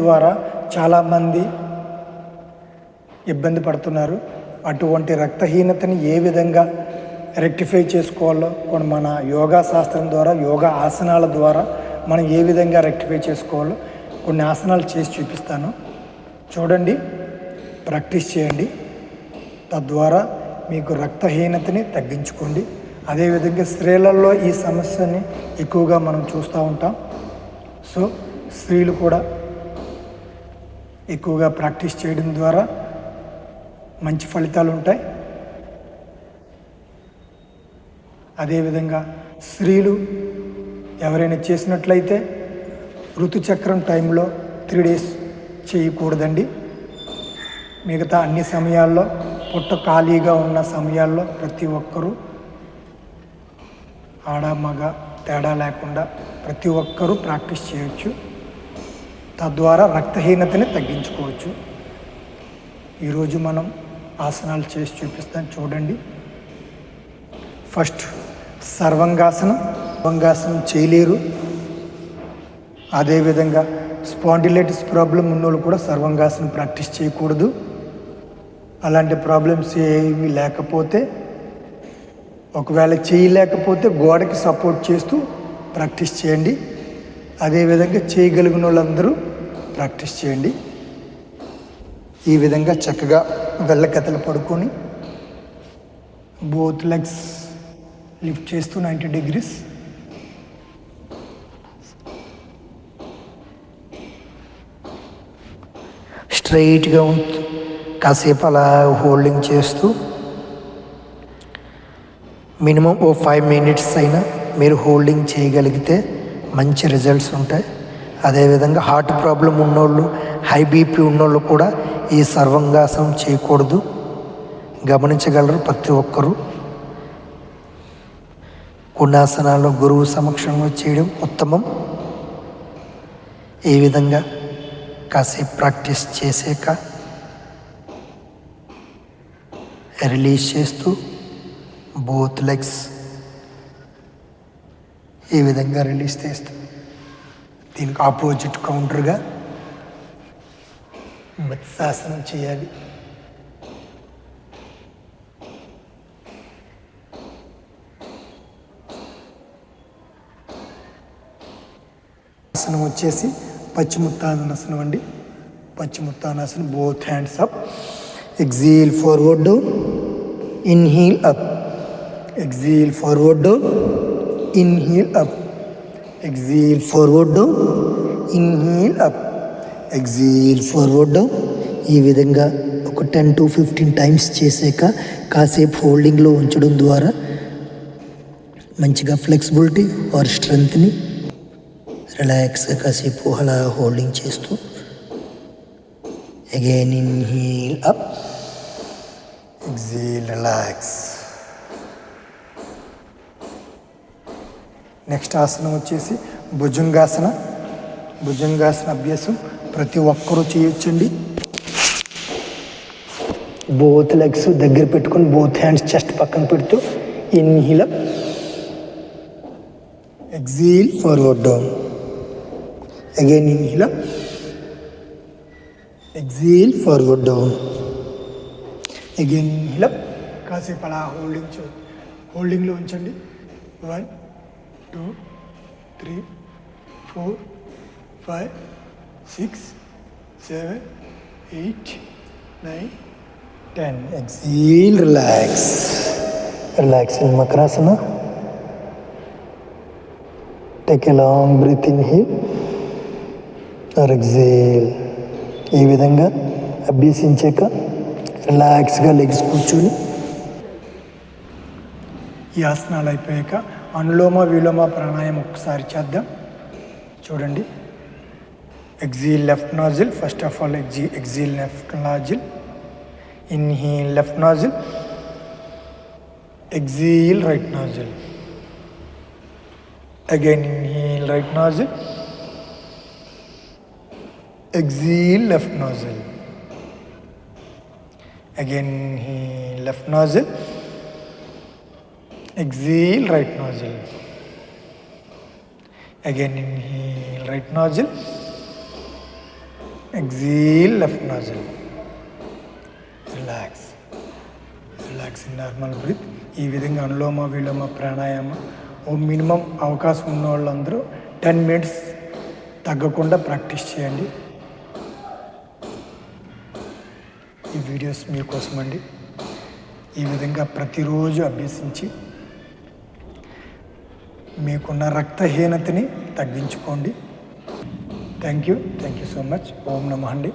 ద్వారా చాలామంది ఇబ్బంది పడుతున్నారు. అటువంటి రక్తహీనతని ఏ విధంగా రెక్టిఫై చేసుకోవాలో కొన్ని మన యోగా శాస్త్రం ద్వారా యోగా ఆసనాల ద్వారా మనం ఏ విధంగా రెక్టిఫై చేసుకోవాలో కొన్ని ఆసనాలు చేసి చూపిస్తాను. చూడండి ప్రాక్టీస్ చేయండి. తద్వారా మీకు రక్తహీనతని తగ్గించుకోండి. అదేవిధంగా స్త్రీలలో ఈ సమస్యని ఎక్కువగా మనం చూస్తూ ఉంటాం. సో స్త్రీలు కూడా ఎక్కువగా ప్రాక్టీస్ చేయడం ద్వారా మంచి ఫలితాలు ఉంటాయి. అదేవిధంగా స్త్రీలు ఎవరైనా చేసినట్లయితే ఋతుచక్రం టైంలో త్రీ డేస్ చేయకూడదండి. మిగతా అన్ని సమయాల్లో పుట్ట ఖాళీగా ఉన్న సమయాల్లో ప్రతి ఒక్కరూ ఆడ మగ తేడా లేకుండా ప్రతి ఒక్కరూ ప్రాక్టీస్ చేయొచ్చు. తద్వారా రక్తహీనతని తగ్గించుకోవచ్చు. ఈరోజు మనం ఆసనాలు చేసి చూపిస్తాను చూడండి. ఫస్ట్ సర్వంగాసనం సర్వంగాసనం చేయలేరు. అదేవిధంగా స్పాండిలైటిస్ ప్రాబ్లం ఉన్నోళ్ళు కూడా సర్వంగాసనం ప్రాక్టీస్ చేయకూడదు. అలాంటి ప్రాబ్లమ్స్ ఏమీ లేకపోతే ఒకవేళ చేయలేకపోతే గోడకి సపోర్ట్ చేస్తూ ప్రాక్టీస్ చేయండి. అదేవిధంగా చేయగలిగిన వాళ్ళందరూ ప్రాక్టీస్ చేయండి. ఈ విధంగా చక్కగా వెళ్ళకథలు పడుకొని బోత్ లెగ్స్ లిఫ్ట్ చేస్తూ నైంటీ డిగ్రీస్ స్ట్రైట్గా కాసేపు అలా హోల్డింగ్ చేస్తూ మినిమం ఓ ఫైవ్ మినిట్స్ అయినా మీరు హోల్డింగ్ చేయగలిగితే మంచి రిజల్ట్స్ ఉంటాయి. అదేవిధంగా హార్ట్ ప్రాబ్లం ఉన్నోళ్ళు హై బీపీ ఉన్నోళ్ళు కూడా ఈ సర్వంగాసనం చేయకూడదు. గమనించగలరు ప్రతి ఒక్కరూ. కొన్ని గురువు సమక్షంలో చేయడం ఉత్తమం. ఈ విధంగా కాసేపు ప్రాక్టీస్ చేసాక రిలీజ్ చేస్తూ బోత్ లెగ్స్ ఈ విధంగా రిలీజ్ చేస్తూ దీనికి ఆపోజిట్ కౌంటర్గా మత్స్యాసనం చేయాలి. ఆసనం వచ్చేసి పశ్చిముత్తానాసనం అండి. పశ్చిముత్తానాసనం both hands up exhale forward down inhale up exhale forward down inhale up exhale forward down inhale up exhale forward down ఈ విధంగా ఒక టెన్ టు ఫిఫ్టీన్ టైమ్స్ చేసాక కాసేపు హోల్డింగ్లో ఉంచడం ద్వారా మంచిగా ఫ్లెక్సిబిలిటీ ఆర్ స్ట్రెంగ్త్ని రిలాక్స్గా కాసేపు అలా హోల్డింగ్ చేస్తూ again inhale up exhale relax next ఆసనం వచ్చేసి భుజంగాసన భుజంగాసన అభ్యాసం. ప్రతి ఒక్కరూ చేయొచ్చండి. బోత్ లెగ్స్ దగ్గర పెట్టుకొని బోత్ హ్యాండ్స్ చెస్ట్ పక్కన పెడుతూ inhale exhale forward down again inhale exhale forward down again inhale కాసేపు అలా హోల్డింగ్ హోల్డింగ్లో ఉంచండి. One two three four five six seven eight nine ten exhale relax relax in Makarasana take a long breath inhale or exhale ఈ విధంగా అభ్యసించాక రిలాక్స్గా legs కూర్చొని ఈ ఆసనాలు అయిపోయాక అనులోమ విలోమ ప్రాణాయామం ఒకసారి చేద్దాం. చూడండి. Exhale left nostril first of all exhale exhale left nostril inhale left nostril exhale right nostril again inhale right nostril exhale left nostril again inhale left nostril exhale right nostril again inhale right nostril exhale left nostril relax relax in normal breath ఈ విధంగా అనులోమ విలోమ ప్రాణాయామ ఓ minimum అవకాశం ఉన్న వాళ్ళందరూ ten minutes తగ్గకుండా practice చేయండి. ఈ videos మీకోసమండి ఈ విధంగా ప్రతిరోజు అభ్యసించి మీకున్న రక్తహీనతని తగ్గించుకోండి. Thank you thank you so much ఓం నమ అండి.